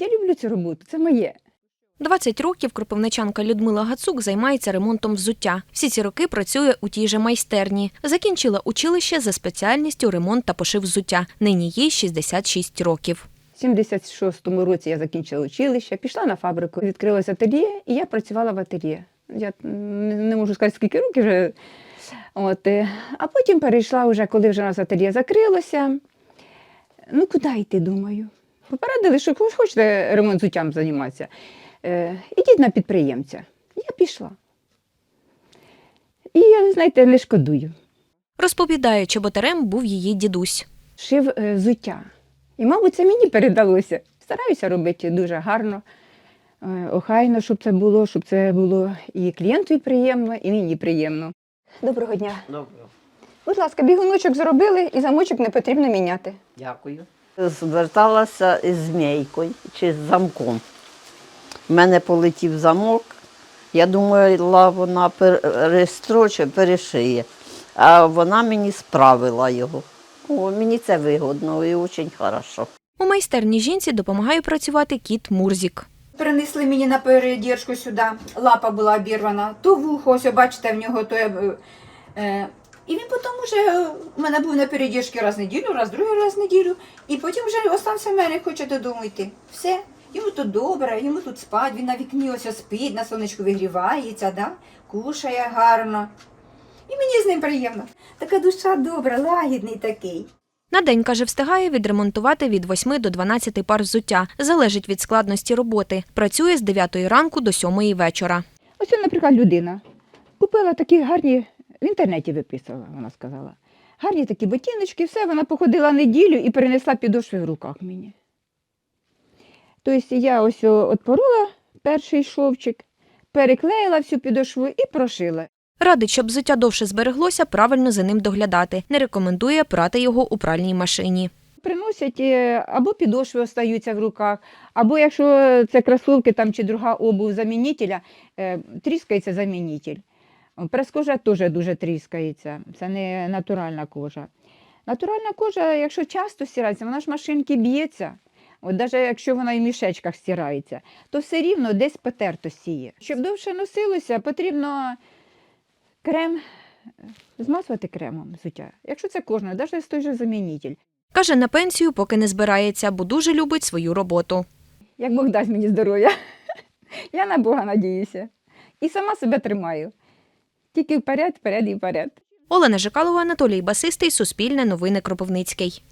Я люблю цю роботу, це моє. 20 років кропивничанка Людмила Гацук займається ремонтом взуття. Всі ці роки працює у тій же майстерні. Закінчила училище за спеціальністю ремонт та пошив взуття. Нині їй 66 років. В 76-му році я закінчила училище, пішла на фабрику, відкрилося ательє, і я працювала в ательє. Я не не можу сказати, скільки років вже. От, е, а потім перейшла вже, коли вже у нас ательє закрилося. Ну, куди йти, думаю? Попередили, що хоч- хочете ремонт взуттям займатися. Е, ідіть на підприємця. Я пішла. І я, знаєте, не шкодую. Розповідає, чоботарем був її дідусь. шив е, взуття. І, мабуть, це мені передалося. Стараюся робити дуже гарно, е, охайно, щоб це було, щоб це було і клієнту приємно, і мені приємно. Доброго дня. Добре, Будь ласка, бігуночок зробили і замочок не потрібно міняти. дякую. Зверталася із змійкою чи з замком. У мене полетів замок. Я думала, вона перестроче, перешиє, а вона мені справила його. О, мені це вигодно і дуже хорошо. У майстерні жінці допомагає працювати кіт Мурзік. Принесли мені на передержку сюди, лапа була обірвана, то вухо, ось бачите, в нього то. е, е, і він потім вже у мене був на передержці раз в неділю, раз другий раз в неділю, і потім вже остався в мене, хоче додому йти. Все. Йому тут добре, йому тут спать, він на вікні ось спить, на сонечку вигрівається, да? кушає гарно. І мені з ним приємно. Така душа добра, лагідний такий. На день, каже, встигає відремонтувати від 8 до 12 пар взуття. Залежить від складності роботи. Працює з 9 ранку до 7 вечора. Ось, наприклад, людина купила такі гарні, в інтернеті виписувала, вона сказала. Гарні такі ботиночки, все, вона походила неділю і перенесла підошви в руках мені. Тобто я ось отпорола перший шовчик, переклеїла всю підошву і прошила. Радить, щоб взуття довше збереглося, правильно за ним доглядати. Не рекомендує прати його у пральній машині. Приносять е, або підошви остаються в руках, або якщо це кросовки там, чи друга обув замінителя, е, тріскається замінитель. Прес-кожа теж дуже тріскається, це не натуральна кожа. Натуральна кожа, якщо часто стирається, вона ж машинки б'ється. От навіть якщо вона і в мішечках стирається, то все рівно десь потертості є. Щоб довше носилося, потрібно крем, е, змазувати кремом взуття. Якщо це кожна, навіть той же замінитель. Каже, на пенсію поки не збирається, бо дуже любить свою роботу. як Бог дасть мені здоров'я. Я на Бога надіюся. І сама себе тримаю. Тільки вперед, вперед і вперед. Олена Жикалова, Анатолій Басистий, Суспільне новини Кропивницький.